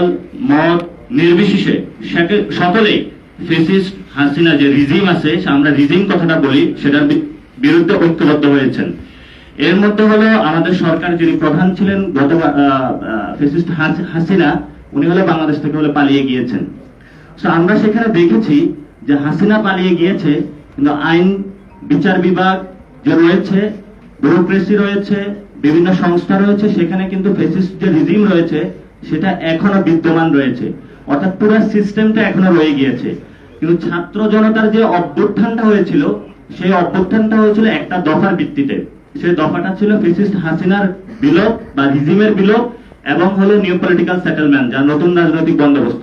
দল মত নির্বিশেষে। সেকে- সকলেই ফেসিস্ট হাসিনা যে রিজিম আছে আমরা রিজিম কথাটা বলি, সেটার বিরুদ্ধে ঐক্যবদ্ধ হয়েছেন। এর মধ্যে হলো আমাদের সরকার যিনি প্রধান ছিলেন, গত ফেসিস্ট হাসিনা, উনি হলো বাংলাদেশ থেকে হলে পালিয়ে গিয়েছেন। তো আমরা সেখানে দেখেছি যে হাসিনা পালিয়ে গিয়েছে, কিন্তু আইন, বিচার বিভাগ যে রয়েছে ব্যুরোক্রেসি রয়েছে, বিভিন্ন সংস্থা রয়েছে, সেখানে কিন্তু ফেসিস্ট যে রিজিম রয়েছে সেটা এখনও বিদ্যমান রয়েছে। অর্থাৎ পুরো সিস্টেমটা এখনও রয়ে গিয়েছে। কিন্তু ছাত্র জনতার যে অভ্যুত্থানটা হয়েছিল, সেই অভ্যুত্থানটা হয়েছিল একটা দফার ভিত্তিতে। সেই দফাটা ছিল ফেসিস্ট হাসিনার বিলোপ বা রিজিমের বিলোপ এবং হলো নিউ পলিটিক্যাল সেটেলমেন্ট যা নতুন রাজনৈতিক বন্দোবস্ত।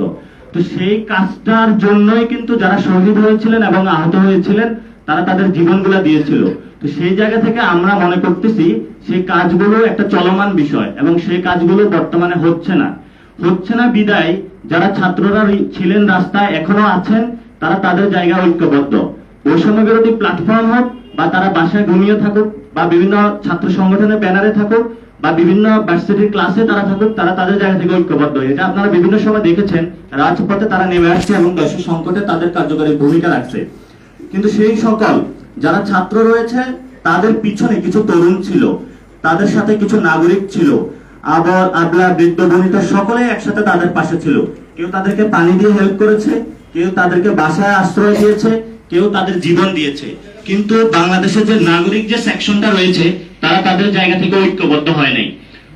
তো সেই কাজটার জন্যই কিন্তু যারা শহীদ হয়েছিলেন এবং আহত হয়েছিলেন তারা তাদের জীবনগুলা দিয়েছিল। তো সেই জায়গা থেকে আমরা মনে করতেছি সেই কাজগুলো একটা চলমান বিষয় এবং সেই কাজগুলো বর্তমানে হচ্ছে না। হচ্ছে না বিদায়, যারা ছাত্ররা ছিলেন রাস্তায়, এখনও আছেন, তারা তাদের জায়গা ঐক্যবদ্ধ। বৈষম্য বিরোধী প্ল্যাটফর্ম হোক, বা তারা বাসায় ঘুমিয়ে থাকুক, বা বিভিন্ন ছাত্র সংগঠনের ব্যানারে থাকুক, বা বিভিন্ন ভার্সিটির ক্লাসে তারা থাকুক, তারা তাদের জায়গা থেকে ঐক্যবদ্ধ। এটা আপনারা বিভিন্ন সময় দেখেছেন, রাজপথে তারা নেমে আসছে এবং দেশের সংকটে তাদের কার্যকরী ভূমিকা রাখছে। কিন্তু সেই সকল যারা ছাত্র রয়েছে, তাদের পিছনে কিছু তরুণ ছিল, তাদের সাথে কিছু নাগরিক ছিল। আবার, আবলা, বৃদ্ধ, বনিতা সকলে একসাথে তাদের পাশে ছিল। কেউ তাদেরকে পানি দিয়ে হেল্প করেছে, কেউ তাদেরকে বাসায় আশ্রয় দিয়েছে, কেউ তাদের জীবন দিয়েছে। কিন্তু বাংলাদেশের যে নাগরিক যে সেকশনটা রয়েছে, তারা তাদের জায়গা থেকে ঐক্যবদ্ধ হয় নাই।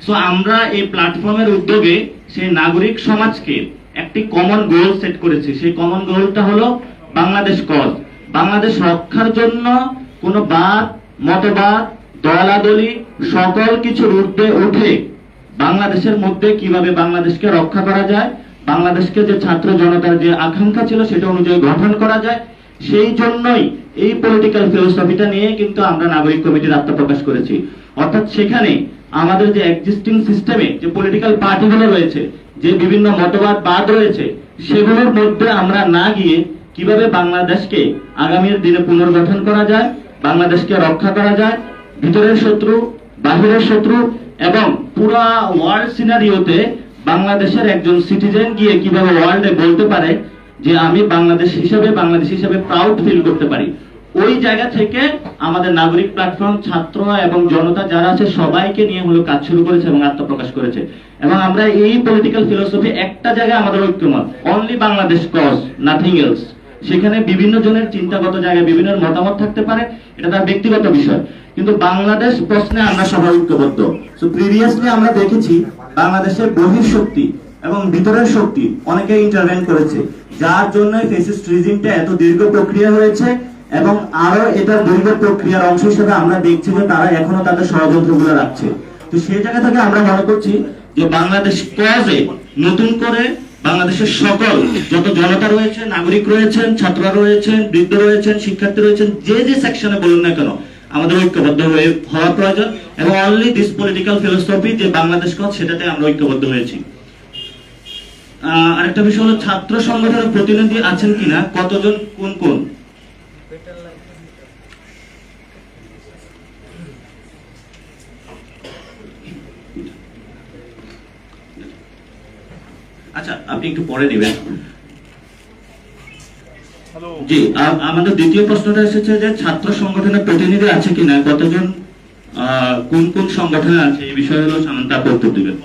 সো আমরা এই প্ল্যাটফর্মের উদ্যোগে সেই নাগরিক সমাজকে একটি কমন গোল সেট করেছি। সেই কমন গোলটা হলো বাংলাদেশ কজ বাংলাদেশ রক্ষার জন্য কোন বাদ, মতবাদ দলাদলি সকল কিছুর ঊর্ধ্বে উঠে বাংলাদেশের মধ্যে কীভাবে বাংলাদেশকে রক্ষা করা যায়, বাংলাদেশকে যে ছাত্র জনতার যে আকাঙ্ক্ষা ছিল সেটা অনুযায়ী গঠন করা যায়, সেই জন্যই এই পলিটিক্যাল ফিলোসফিটা নিয়ে কিন্তু আমরা নাগরিক কমিটির আত্মপ্রকাশ করেছি। অর্থাৎ সেখানে আমাদের যে এক্সিস্টিং সিস্টেমে যে পলিটিক্যাল পার্টিগুলো রয়েছে, যে বিভিন্ন মতবাদ, বাদ রয়েছে, সেগুলোর মধ্যে আমরা না গিয়ে কীভাবে বাংলাদেশকে আগামীর দিনে পুনর্গঠন করা যায়, বাংলাদেশকে রক্ষা করা যায়, ভিতরের শত্রু, বাহিরের শত্রু এবং পুরা ওয়ার্ল্ড সিনারিওতে বাংলাদেশের একজন সিটিজেন গিয়ে কীভাবে ওয়ার্ল্ডে বলতে পারে যে আমি বাংলাদেশ হিসেবে বাংলাদেশ হিসেবে প্রাউড ফিল করতে পারি। ওই জায়গা থেকে আমাদের নাগরিক প্ল্যাটফর্ম ছাত্র এবং জনতা যারা আছে, সবাইকে নিয়ে হলো কাজ শুরু করেছে এবং আত্মপ্রকাশ করেছে। এবং আমরা এই পলিটিক্যাল ফিলোসফি একটা জায়গায় আমাদের ঐক্যমত। Only Bangladesh cause nothing else সেখানে বিভিন্ন জনের চিন্তাগত জায়গায় বিভিন্ন মতামত থাকতে পারে, এটা তার ব্যক্তিগত বিষয়। কিন্তু বাংলাদেশ প্রশ্নে আমরা সবাই ঐক্যবদ্ধ। প্রিভিয়াসলি আমরা দেখেছি বাংলাদেশের বহির শক্তি এবং ভিতরের শক্তি অনেকে ইন্টারভেন করেছে। যার জন্য রিজিমটা এত দীর্ঘ প্রক্রিয়া হয়েছে এবং আরও এটা দীর্ঘ প্রক্রিয়ার অংশ হিসেবে আমরা দেখছি যে তারা এখনও তাদের ষড়যন্ত্রগুলো রাখছে। তো সেই জায়গা থেকে আমরা মনে করছি যে বাংলাদেশ কজে নতুন করে বাংলাদেশের সকল যত জনতা রয়েছে নাগরিক রয়েছেন, ছাত্ররা রয়েছেন, বৃদ্ধ রয়েছেন, শিক্ষার্থী রয়েছেন, যে যে সেকশনে বলুন না কেন, আমাদের ঐক্যবদ্ধ হয়ে হওয়া প্রয়োজন এবং অনলি দিস পলিটিক্যাল ফিলোসফি যে বাংলাদেশ কথা সেটাতে আমরা ঐক্যবদ্ধ হয়েছি। আরেকটা বিষয় হলো, ছাত্র সংগঠনের প্রতিনিধি আছেন কিনা, কতজন, কোন কোন? আচ্ছা আপনি একটু পরে নেবেন। জি আমাদের দ্বিতীয় প্রশ্নটা এসেছে যে ছাত্র সংগঠনের প্রতিনিধি আছে কিনা কতজন আহ, কোন কোন সংগঠনে আছে এই বিষয়ে হলো সামন্ত উত্তর দিবেন।